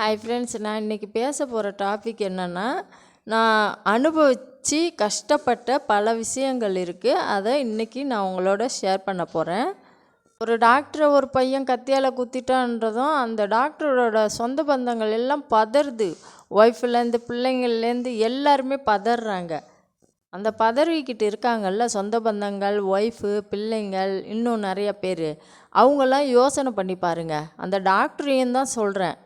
Hi friends நான் இன்றைக்கி பேச போகிற டாபிக் என்னென்னா நான் அனுபவித்து கஷ்டப்பட்ட பல விஷயங்கள் இருக்குது அதை இன்றைக்கி நான் உங்களோட ஷேர் பண்ண போகிறேன் ஒரு டாக்டரை ஒரு பையன் கத்தியால் குத்திட்டான்றதும் அந்த டாக்டரோட சொந்த பந்தங்கள் எல்லாம் பதறுது. ஒய்ஃப்லேருந்து பிள்ளைங்கள்லேருந்து எல்லாருமே பதறாங்க. அந்த பதவிக்கிட்டு இருக்காங்கல்ல சொந்த பந்தங்கள் ஒய்ஃபு பிள்ளைங்கள் இன்னும் நிறைய பேர். அவங்கெல்லாம் யோசனை பண்ணி பாருங்கள் அந்த டாக்டரையும் தான் சொல்கிறேன்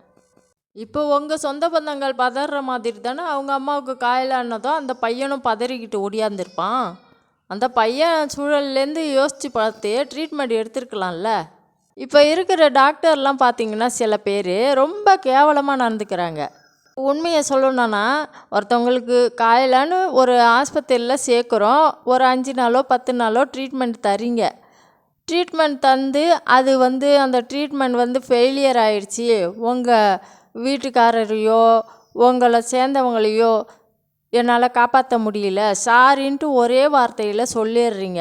இப்போ உங்கள் சொந்த பந்தங்கள் பதற மாதிரி தானே அவங்க அம்மாவுக்கு காயலானதும் அந்த பையனும் பதறிக்கிட்டு ஓடியாந்துருப்பான். அந்த பையன் சூழல்லேருந்து யோசித்து பார்த்து ட்ரீட்மெண்ட் எடுத்திருக்கலாம்ல. இப்போ இருக்கிற டாக்டர்லாம் பார்த்தீங்கன்னா சில பேர் ரொம்ப கேவலமாக நடந்துக்கிறாங்க. உண்மையை சொல்லணும்னா ஒருத்தவங்களுக்கு காயலான்னு ஒரு ஆஸ்பத்திரியில் சேர்க்குறோம். ஒரு அஞ்சு நாளோ பத்து நாளோ ட்ரீட்மெண்ட் தரீங்க. ட்ரீட்மெண்ட் தந்து அது வந்து அந்த ட்ரீட்மெண்ட் வந்து ஃபெயிலியர் ஆயிடுச்சு. உங்கள் வீட்டுக்காரரையோ உங்களை சேர்ந்தவங்களையோ என்னால் காப்பாற்ற முடியல. சாரின்ட்டு ஒரே வார்த்தையில் சொல்லிடுறீங்க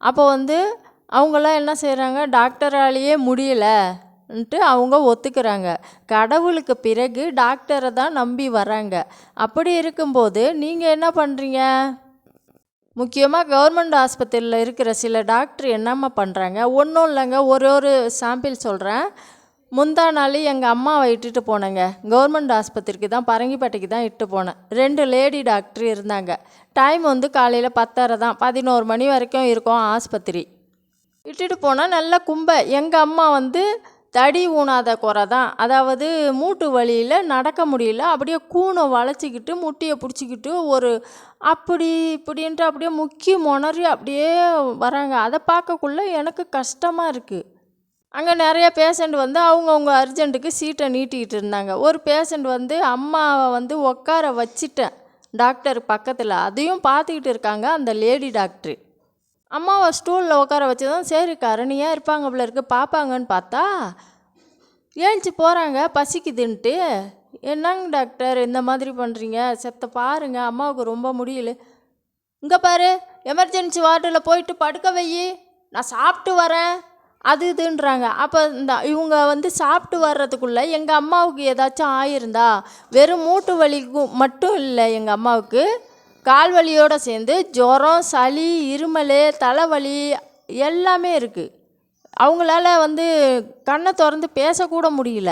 அப்போ வந்து அவங்களாம் என்ன செய்கிறாங்க டாக்டராலேயே முடியலன்ட்டு அவங்க ஒத்துக்கிறாங்க. கடவுளுக்கு பிறகு டாக்டரை தான் நம்பி வராங்க அப்படி இருக்கும்போது நீங்கள் என்ன பண்ணுறீங்க முக்கியமாக கவர்மெண்ட் ஆஸ்பத்திரியில் இருக்கிற சில டாக்டர் என்னம்மா பண்ணுறாங்க ஒன்றும் இல்லைங்க. ஒரு ஒரு சாம்பிள் சொல்கிறேன் முந்தா நாள் எங்கள் அம்மாவை இட்டுட்டு போனேங்க. கவர்மெண்ட் ஆஸ்பத்திரிக்கு தான் பரங்கிப்பேட்டைக்கு தான் இட்டு போனேன். ரெண்டு லேடி டாக்டர் இருந்தாங்க. டைம் வந்து காலையில் பத்தரை தான். பதினோரு மணி வரைக்கும் இருக்கும் ஆஸ்பத்திரி. இட்டுட்டு போனால் நல்ல கும்பை. எங்கள் அம்மா வந்து தடி ஊனாத குறை தான். அதாவது மூட்டு வழியில் நடக்க முடியல. அப்படியே கூனை வளைச்சிக்கிட்டு முட்டியை பிடிச்சிக்கிட்டு ஒரு அப்படி இப்படின்ட்டு அப்படியே முக்கிய முணறி அப்படியே வராங்க. அதை பார்க்கக்குள்ள எனக்கு கஷ்டமாக இருக்குது அங்கே நிறைய பேஷண்ட் வந்து அவங்கவுங்க அர்ஜெண்ட்டுக்கு சீட்டை நீட்டிக்கிட்டு இருந்தாங்க. ஒரு பேஷண்ட் வந்து அம்மாவை வந்து உட்கார வச்சிட்டேன். டாக்டர் பக்கத்தில். அதையும் பார்த்துக்கிட்டு இருக்காங்க அந்த லேடி டாக்டரு அம்மாவை ஸ்டூலில் உட்கார வச்சதும் சரி கரணியாக இருப்பாங்க இவ்வளோ இருக்கு பார்ப்பாங்கன்னு பார்த்தா ஏஞ்சி போகிறாங்க பசிக்குதுன்ட்டு. என்னங்க டாக்டர் இந்த மாதிரி பண்ணுறீங்க செத்த பாருங்கள் அம்மாவுக்கு ரொம்ப முடியல. இங்கே பாரு எமர்ஜென்சி வார்டில் போயிட்டு படுக்க வையி. நான் சாப்பிட்டு வரேன். அது இதுன்றாங்க. அப்போ இந்த இவங்க வந்து சாப்பிட்டு வர்றதுக்குள்ளே எங்கள் அம்மாவுக்கு ஏதாச்சும் ஆயிருந்தா வெறும் மூட்டு வலிக்கும் மட்டும் இல்லை எங்கள் அம்மாவுக்கு. கால் வலியோடு சேர்ந்து ஜுரம் சளி இருமல் தலைவலி எல்லாமே இருக்குது அவங்களால வந்து கண்ணை திறந்து பேசக்கூட முடியல.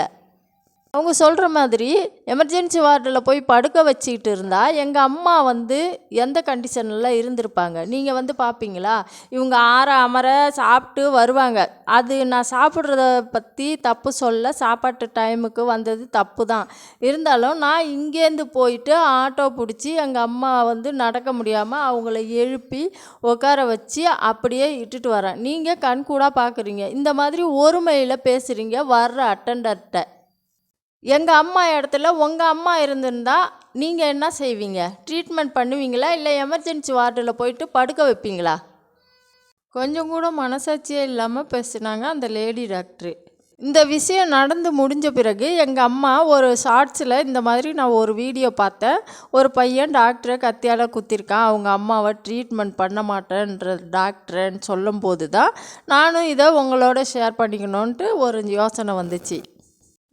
அவங்க சொல்கிற மாதிரி எமர்ஜென்சி வார்டில் போய் படுக்க வச்சுக்கிட்டு இருந்தால் எங்கள் அம்மா வந்து எந்த கண்டிஷனில் இருந்திருப்பாங்க? நீங்கள் வந்து பார்ப்பீங்களா இவங்க ஆற அமர சாப்பிட்டு வருவாங்க. அது நான் சாப்பிட்றத பற்றி தப்பு சொல்ல சாப்பாட்டு டைமுக்கு வந்தது தப்பு தான் இருந்தாலும் நான் இங்கேருந்து போயிட்டு ஆட்டோ பிடிச்சி எங்கள் அம்மா வந்து நடக்க முடியாமல் அவங்கள எழுப்பி உட்கார வச்சு அப்படியே இட்டுட்டு வரேன். நீங்கள் கண்கூடாக பார்க்குறீங்க இந்த மாதிரி ஒருமையில் பேசுகிறீங்க வர்ற அட்டண்டர்கிட்ட எங்கள் அம்மா இடத்துல உங்கள் அம்மா இருந்திருந்தா நீங்கள் என்ன செய்வீங்க? ட்ரீட்மெண்ட் பண்ணுவீங்களா? இல்லை எமர்ஜென்சி வார்டில் போயிட்டு படுக்க வைப்பீங்களா? கொஞ்சம் கூட மனசாட்சியே இல்லாமல் பேசுனாங்க அந்த லேடி டாக்டரு இந்த விஷயம் நடந்து முடிஞ்ச பிறகு எங்கள் அம்மா ஒரு ஷார்ட்ஸில் இந்த மாதிரி நான் ஒரு வீடியோ பார்த்தேன். ஒரு பையன் டாக்டரை கத்தியால் குத்திருக்கான். அவங்க அம்மாவை ட்ரீட்மெண்ட் பண்ண மாட்டேன்ற டாக்டர்ன்னு சொல்லும்போது தான் நானும் இதை உங்களோட ஷேர் பண்ணிக்கணுன்ட்டு ஒரு யோசனை வந்துச்சு.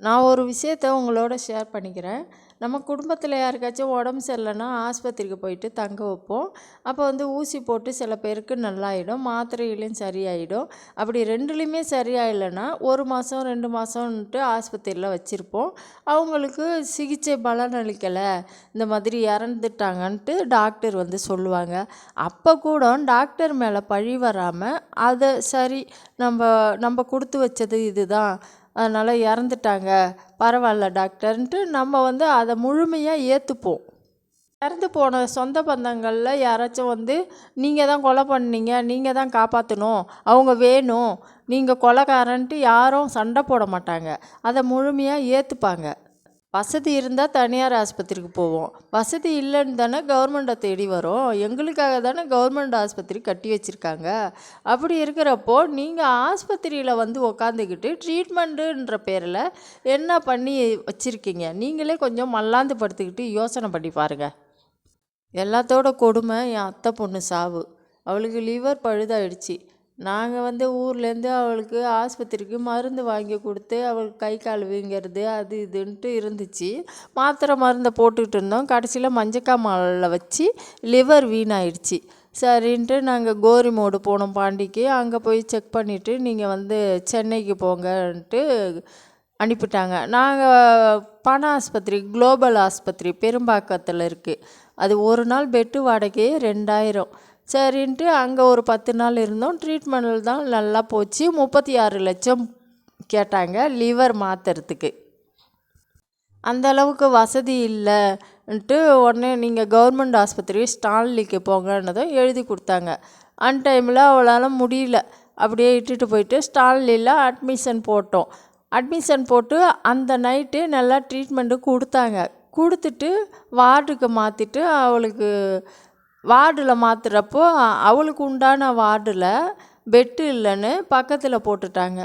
நான் ஒரு விஷயத்த உங்களோட ஷேர் பண்ணிக்கிறேன். நம்ம குடும்பத்தில் யாருக்காச்சும் உடம்பு சரியில்லைன்னா ஆஸ்பத்திரிக்கு போயிட்டு தங்க வைப்போம். அப்போ வந்து ஊசி போட்டு சில பேருக்கு நல்லாயிடும் மாத்திரையிலையும் சரியாயிடும். அப்படி ரெண்டுலேயுமே சரியாயில்லைன்னா ஒரு மாதம் ரெண்டு மாதம்ன்ட்டு ஆஸ்பத்திரியில் வச்சுருப்போம். அவங்களுக்கு சிகிச்சை பலனளிக்கலை இந்த மாதிரி இறந்துட்டாங்கன்ட்டு டாக்டர் வந்து சொல்லுவாங்க. அப்போ கூட டாக்டர் மேலே பழி வராமல் அதை சரி நம்ம நம்ம கொடுத்து வச்சது இதுதான். அதனால் இறந்துட்டாங்க. பரவாயில்ல டாக்டர்ன்ட்டு நம்ம வந்து அதை முழுமையாக ஏற்றுப்போம் இறந்து போன சொந்த பந்தங்களில் யாராச்சும் வந்து நீங்கள் தான் கொலை பண்ணீங்க நீங்கள் தான் காப்பாற்றணும் அவங்க வேணும் நீங்கள் கொலைகாரன்ட்டு யாரும் சண்டை போட மாட்டாங்க. அதை முழுமையாக ஏற்றுப்பாங்க வசதி இருந்தால் தனியார் ஆஸ்பத்திரிக்கு போவோம். வசதி இல்லைன்னு தானே கவர்மெண்ட்டை தேடி வரோம். எங்களுக்காக தானே கவர்மெண்ட் ஆஸ்பத்திரி கட்டி வச்சுருக்காங்க. அப்படி இருக்கிறப்போ நீங்கள் ஆஸ்பத்திரியில் வந்து உக்காந்துக்கிட்டு ட்ரீட்மெண்ட்டுன்ற பேரில் என்ன பண்ணி வச்சுருக்கீங்க? நீங்களே கொஞ்சம் மல்லாந்து படுத்துக்கிட்டு யோசனை பண்ணி பாருங்கள் எல்லாத்தோட கொடுமை என் அத்தை பொண்ணு சாவு. அவளுக்கு லிவர் பழுதாயிடுச்சு. நாங்கள் வந்து ஊர்லேருந்து அவளுக்கு ஆஸ்பத்திரிக்கு மருந்து வாங்கி கொடுத்து அவளுக்கு கை கால் வீங்கிறது அது இதுன்ட்டு இருந்துச்சு. மாத்திரை மருந்தை போட்டுக்கிட்டு இருந்தோம். கடைசியில் மஞ்சக்காமலில் வச்சு லிவர் வீணாயிடுச்சு. சரின்ட்டு நாங்கள் கோரிமோடு போனோம் பாண்டிக்கு. அங்கே போய் செக் பண்ணிவிட்டு நீங்கள் வந்து சென்னைக்கு போங்கன்ட்டு அனுப்பிட்டாங்க. நாங்கள் பண ஆஸ்பத்திரி குளோபல் ஆஸ்பத்திரி பெரும்பாக்கத்தில் இருக்குது அது ஒரு நாள் பெட்டு வாடகையே ரெண்டாயிரம். சரின்ட்டு அங்கே ஒரு பத்து நாள் இருந்தோம். ட்ரீட்மெண்ட்டில் தான் நல்லா போச்சு. முப்பத்தி ஆறு லட்சம் கேட்டாங்க. லிவர் மாற்றுறதுக்கு அந்த அளவுக்கு வசதி இல்லைன்ட்டு உடனே நீங்கள் கவர்மெண்ட் ஆஸ்பத்திரி ஸ்டான்லிக்கு போங்கன்னதும் எழுதி கொடுத்தாங்க. அன் டைமில் அவளால் முடியல. அப்படியே இட்டுட்டு போயிட்டு ஸ்டான்லியில் அட்மிஷன் போட்டோம். அட்மிஷன் போட்டு அந்த நைட்டு நல்லா ட்ரீட்மெண்ட்டு கொடுத்தாங்க. கொடுத்துட்டு வார்டுக்கு மாற்றிட்டு அவளுக்கு வார்டில் மாற்றுறப்போ அவளுக்கு உண்டான வார்டில் பெட்டு இல்லைன்னு பக்கத்தில் போட்டுட்டாங்க.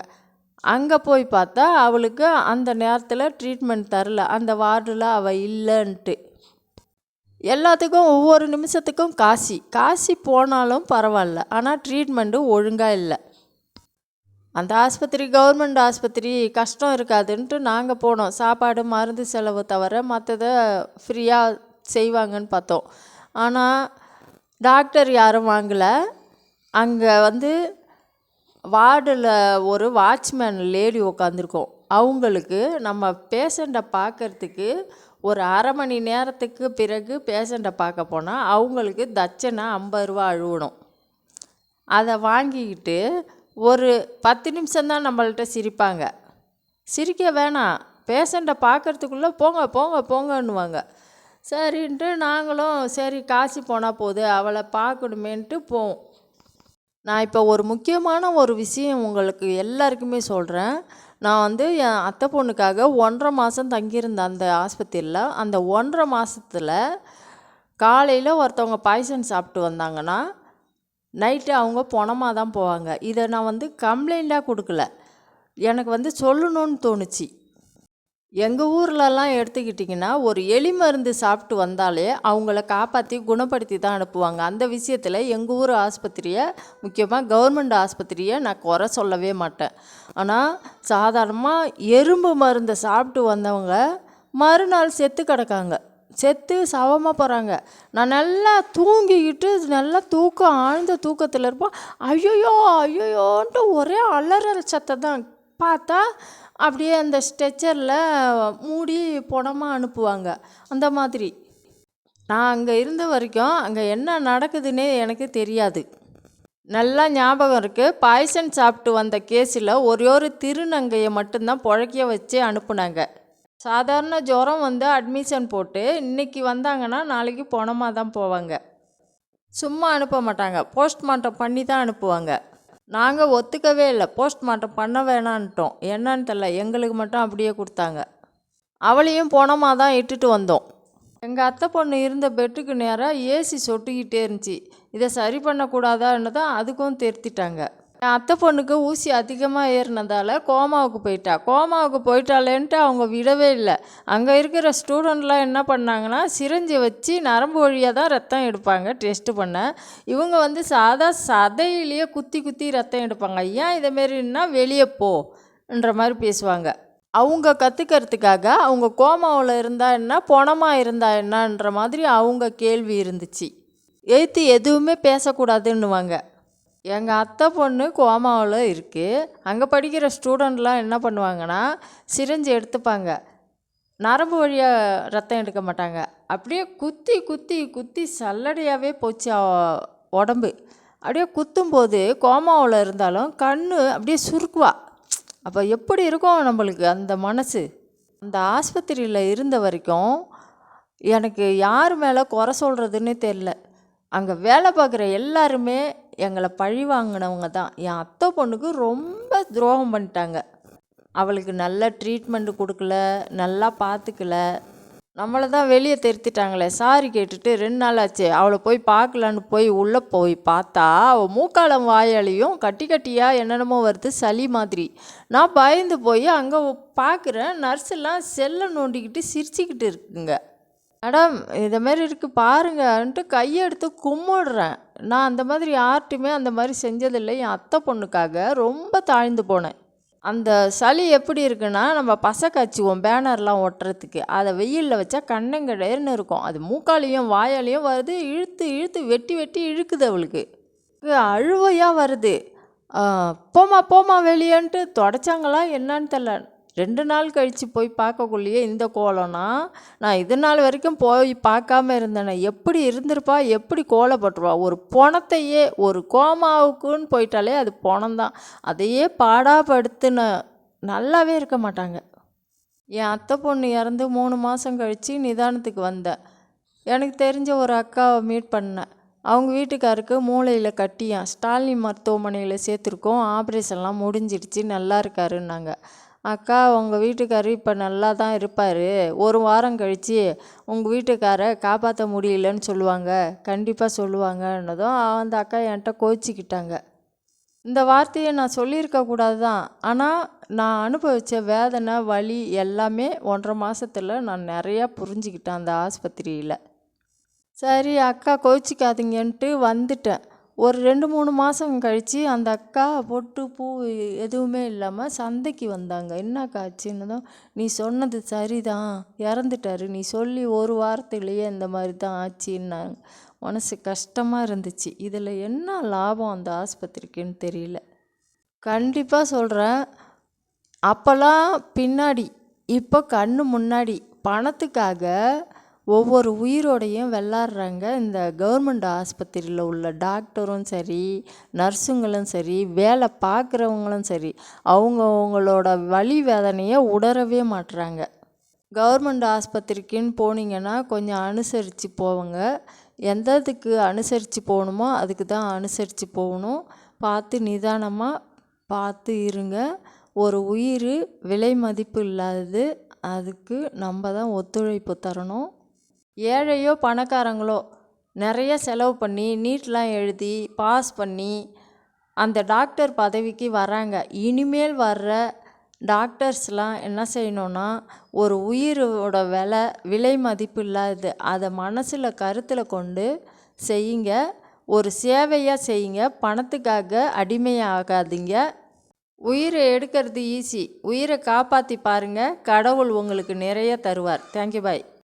அங்கே போய் பார்த்தா அவளுக்கு அந்த நேரத்தில் ட்ரீட்மெண்ட் தரல. அந்த வார்டில் அவள் இல்லைன்ட்டு. எல்லாத்துக்கும் ஒவ்வொரு நிமிஷத்துக்கும் காசி. காசி போனாலும் பரவாயில்ல. ஆனால் ட்ரீட்மெண்ட்டு ஒழுங்காக இல்லை. அந்த ஆஸ்பத்திரி கவர்மெண்ட் ஆஸ்பத்திரி கஷ்டம் இருக்காதுன்ட்டு நாங்கள் போனோம். சாப்பாடு மருந்து செலவு தவிர மற்றதை ஃப்ரீயாக செய்வாங்கன்னு பார்த்தோம். ஆனால் டாக்டர் யாரும் வாங்கலை. அங்கே வந்து வார்டில் ஒரு வாட்ச்மேன் லேடி உட்காந்துருக்கோம் அவங்களுக்கு நம்ம பேஷண்ட்டை பார்க்கறதுக்கு ஒரு அரை மணி நேரத்துக்கு பிறகு பேஷண்ட்டை பார்க்க போனால் அவங்களுக்கு தட்சணை ஐம்பது ரூபா அழுவணும். அதை வாங்கிக்கிட்டு ஒரு பத்து நிமிஷம்தான் நம்மள்கிட்ட சிரிப்பாங்க. சிரிக்க வேணாம். பேஷண்ட்டை பார்க்கறதுக்குள்ளே போங்க போங்க போங்கன்னுவாங்க. சரின்ட்டு நாங்களும் சரி காசு போனால் போகுது அவளை பார்க்கணுமேன்ட்டு போவோம். நான் இப்போ ஒரு முக்கியமான ஒரு விஷயம் உங்களுக்கு எல்லாருக்குமே சொல்கிறேன் நான் வந்து என் அத்தை பொண்ணுக்காக ஒன்றரை மாதம் தங்கியிருந்தேன் அந்த ஆஸ்பத்திரியில் அந்த ஒன்றரை மாதத்துல காலையில் ஒருத்தவங்க பாய்சன் சாப்பிட்டு வந்தாங்கன்னா நைட்டு அவங்க பொணமாக தான் போவாங்க. இதை நான் வந்து கம்ப்ளைண்ட்டாக கொடுக்கல. எனக்கு வந்து சொல்லணும்னு தோணுச்சு. எங்கள் ஊர்லலாம் எடுத்துக்கிட்டிங்கன்னா ஒரு எலி மருந்து சாப்பிட்டு வந்தாலே அவங்கள காப்பாற்றி குணப்படுத்தி தான் அனுப்புவாங்க. அந்த விஷயத்தில் எங்கள் ஊர் ஆஸ்பத்திரியை முக்கியமாக கவர்மெண்ட் ஆஸ்பத்திரியை நான் குறை சொல்லவே மாட்டேன். ஆனால் சாதாரணமாக எறும்பு மருந்தை சாப்பிட்டு வந்தவங்க மறுநாள் செத்து கிடக்காங்க. செத்து சவமாக போகிறாங்க நான் நல்லா தூங்கிக்கிட்டு நல்லா தூக்கம் ஆழ்ந்த தூக்கத்தில் இருப்போம் ஐயோயோ ஐயோயோன்ட்டு ஒரே அலறல் சத்தம் தான். பார்த்தா அப்படியே அந்த ஸ்ட்ரெச்சரில் மூடி புடமாக அனுப்புவாங்க. அந்த மாதிரி. நான் அங்கே இருந்த வரைக்கும் அங்கே என்ன நடக்குதுன்னே எனக்கு தெரியாது. நல்லா ஞாபகம் இருக்குது பாய்சன் சாப்பிட்டு வந்த கேஸில் ஒரே ஒரு திருநங்கையை மட்டும்தான் புழைக்க வச்சு அனுப்புனாங்க. சாதாரண ஜுரம் வந்து அட்மிஷன் போட்டு இன்றைக்கி வந்தாங்கன்னா நாளைக்கு பணமாக தான் போவாங்க. சும்மா அனுப்ப மாட்டாங்க. போஸ்ட்மார்ட்டம் பண்ணி தான் அனுப்புவாங்க. நாங்கள் ஒத்துக்கவே இல்லை. போஸ்ட்மார்ட்டம் பண்ண வேணான்ட்டோம். என்னன்னு தெரில எங்களுக்கு மட்டும் அப்படியே கொடுத்தாங்க. அவளையும் போனமாக தான் இட்டுட்டு வந்தோம். எங்கள் அத்தை பொண்ணு இருந்த பெட்டுக்கு நேராக ஏசி சொட்டிக்கிட்டே இருந்துச்சு. இதை சரி பண்ணக்கூடாதான்னு தான் அதுக்கும் திருத்திட்டாங்க. என் அத்தை பொண்ணுக்கு ஊசி அதிகமாக ஏறினதால கோமாவுக்கு போயிட்டா. கோமாவுக்கு போயிட்டாளேன்ட்டு அவங்க விடவே இல்லை. அங்கே இருக்கிற ஸ்டூடெண்ட்லாம் என்ன பண்ணாங்கன்னா சிரிஞ்சு வச்சு நரம்பு வழியாக தான் ரத்தம் எடுப்பாங்க டெஸ்ட்டு பண்ண. இவங்க வந்து சாதா சதையிலேயே குத்தி குத்தி ரத்தம் எடுப்பாங்க. ஏன் இதேமாரின்னா வெளியே போன்ற மாதிரி பேசுவாங்க. அவங்க கற்றுக்கிறதுக்காக அவங்க கோமாவில் இருந்தால் என்ன பொணமாக இருந்தால் என்னன்ற மாதிரி அவங்க கேள்வி இருந்துச்சு. எழுத்து எதுவுமே பேசக்கூடாதுன்னுவாங்க. எங்கள் அத்தை பொண்ணு கோமாவில் இருக்குது அங்கே படிக்கிற ஸ்டூடெண்ட்லாம் என்ன பண்ணுவாங்கன்னா சிரிஞ்சு எடுத்துப்பாங்க. நரம்பு வழியாக ரத்தம் எடுக்க மாட்டாங்க. அப்படியே குத்தி குத்தி குத்தி சல்லடையாகவே போச்சு உடம்பு. அப்படியே குத்தும்போது கோமாவில் இருந்தாலும் கண் அப்படியே சுருக்குவா. அப்போ எப்படி இருக்கும் நம்மளுக்கு அந்த மனசு? அந்த ஆஸ்பத்திரியில் இருந்த வரைக்கும் எனக்கு யார் மேலே குறை சொல்கிறதுன்னு தெரில அங்கே வேலை பார்க்குற எல்லாருமே எங்களை பழி வாங்கினவங்க தான். என் அத்தை பொண்ணுக்கு ரொம்ப துரோகம் பண்ணிட்டாங்க. அவளுக்கு நல்ல ட்ரீட்மெண்ட்டு கொடுக்கல நல்லா பார்த்துக்கல நம்மளை தான் வெளியே திருத்திட்டாங்களே. சாரி கேட்டுட்டு ரெண்டு நாள் ஆச்சு. அவளை போய் பார்க்கலான்னு போய் உள்ளே போய் பார்த்தா அவள் மூக்காலம் வாயாலையும் கட்டி கட்டியாக என்னென்னமோ வருது சளி மாதிரி. நான் பயந்து போய் அங்கே பார்க்குறேன். நர்ஸெல்லாம் செல்லை நோண்டிக்கிட்டு சிரிச்சுக்கிட்டு இருக்குங்க. மேடம் இதை மாரி இருக்குது பாருங்கன்ட்டு கையை எடுத்து கும்பிடுறேன் நான் அந்த மாதிரி யார்கிட்டையுமே அந்த மாதிரி செஞ்சதில்லை. என் அத்தை பொண்ணுக்காக ரொம்ப தாழ்ந்து போனேன். அந்த சளி எப்படி இருக்குன்னா நம்ம பசை காய்ச்சுவோம் பேனர்லாம் ஒட்டுறதுக்கு. அதை வெயிலில் வச்சா கண்ணங்கடேர்னு இருக்கும். அது மூக்காலையும் வாயாலையும் வருது. இழுத்து இழுத்து வெட்டி வெட்டி இழுக்குது அவளுக்கு. அழுவையாக வருது. போமா போம்மா வெளியேன்ட்டு தொடச்சாங்களா என்னான்னு தெரில ரெண்டு நாள் கழித்து போய் பார்க்கக்குள்ளேயே இந்த கோலம்னா நான் இது நாள் வரைக்கும் போய் பார்க்காம இருந்தேனே. எப்படி இருந்திருப்பா? எப்படி கோலப்பட்டுருவா ஒரு பணத்தையே ஒரு கோமாவுக்குன்னு போயிட்டாலே அது பணம்தான். அதையே பாடாப்படுத்துன நல்லாவே இருக்க மாட்டாங்க. என் அத்தை பொண்ணு இறந்து மூணு மாதம் கழித்து நிதானத்துக்கு வந்தேன் எனக்கு தெரிஞ்ச ஒரு அக்காவை மீட் பண்ணேன் அவங்க வீட்டுக்காருக்கு மூளையில் கட்டியான். ஸ்டாலின் மருத்துவமனையில் சேர்த்துருக்கோம். ஆப்ரேஷன்லாம் முடிஞ்சிடுச்சு. நல்லா இருக்காருன்னாங்க. அக்கா உங்கள் வீட்டுக்காரு இப்போ நல்லா தான் இருப்பார். ஒரு வாரம் கழித்து உங்கள் வீட்டுக்காரை காப்பாற்ற முடியலன்னு சொல்லுவாங்க. கண்டிப்பாக சொல்லுவாங்கன்னதும் அந்த அக்கா என்கிட்ட கோச்சிக்கிட்டாங்க இந்த வார்த்தையை நான் சொல்லியிருக்க கூடாது தான் ஆனால் நான் அனுபவித்த வேதனை வலி எல்லாமே ஒன்றரை மாதத்தில் நான் நிறையா புரிஞ்சுக்கிட்டேன் அந்த ஆஸ்பத்திரியில். சரி அக்கா கோச்சிக்காதீங்கன்ட்டு வந்துட்டேன். ஒரு ரெண்டு மூணு மாதம் கழித்து அந்த அக்கா பொட்டு பூ எதுவுமே இல்லாமல் சந்தைக்கு வந்தாங்க. என்னக்கா ஆச்சுன்னதும் நீ சொன்னது சரிதான். இறந்துட்டாரு. நீ சொல்லி ஒரு வாரத்துலேயே இந்த மாதிரி தான் ஆச்சுன்னாங்க. மனசு கஷ்டமாக இருந்துச்சு. இதில் என்ன லாபம் அந்த ஆஸ்பத்திரிக்குன்னு தெரியல. கண்டிப்பாக சொல்கிறேன் அப்போல்லாம் பின்னாடி இப்போ கண்ணு முன்னாடி பணத்துக்காக ஒவ்வொரு உயிரோடையும் விளாட்றாங்க இந்த கவர்மெண்ட் ஆஸ்பத்திரியில் உள்ள டாக்டரும் சரி நர்ஸுங்களும் சரி வேலை பார்க்குறவங்களும் சரி அவங்க அவங்களோட வலி வேதனையை உணரவே மாட்டுறாங்க கவர்மெண்ட் ஆஸ்பத்திரிக்குன்னு போனீங்கன்னா கொஞ்சம் அனுசரித்து போவங்க. எந்த இதுக்கு அனுசரித்து போகணுமோ அதுக்கு தான் அனுசரித்து போகணும். பார்த்து நிதானமாக பார்த்து இருங்க. ஒரு உயிர் விலை மதிப்பு இல்லாதது. அதுக்கு நம்ம தான் ஒத்துழைப்பு தரணும். ஏழையோ பணக்காரங்களோ நிறைய செலவு பண்ணி நீட்லாம் எழுதி பாஸ் பண்ணி அந்த டாக்டர் பதவிக்கு வராங்க. இனிமேல் வர்ற டாக்டர்ஸ்லாம் என்ன செய்யணும்னா ஒரு உயிரோட விலை விலை மதிப்பு இல்லாதது. அதை மனசில் கருத்தில் கொண்டு செய்யுங்க. ஒரு சேவையாக செய்யுங்க. பணத்துக்காக அடிமையாகாதீங்க. உயிரை எடுக்கிறது ஈஸி உயிரை காப்பாற்றி பாருங்கள் கடவுள் உங்களுக்கு நிறைய தருவார். Thank you bye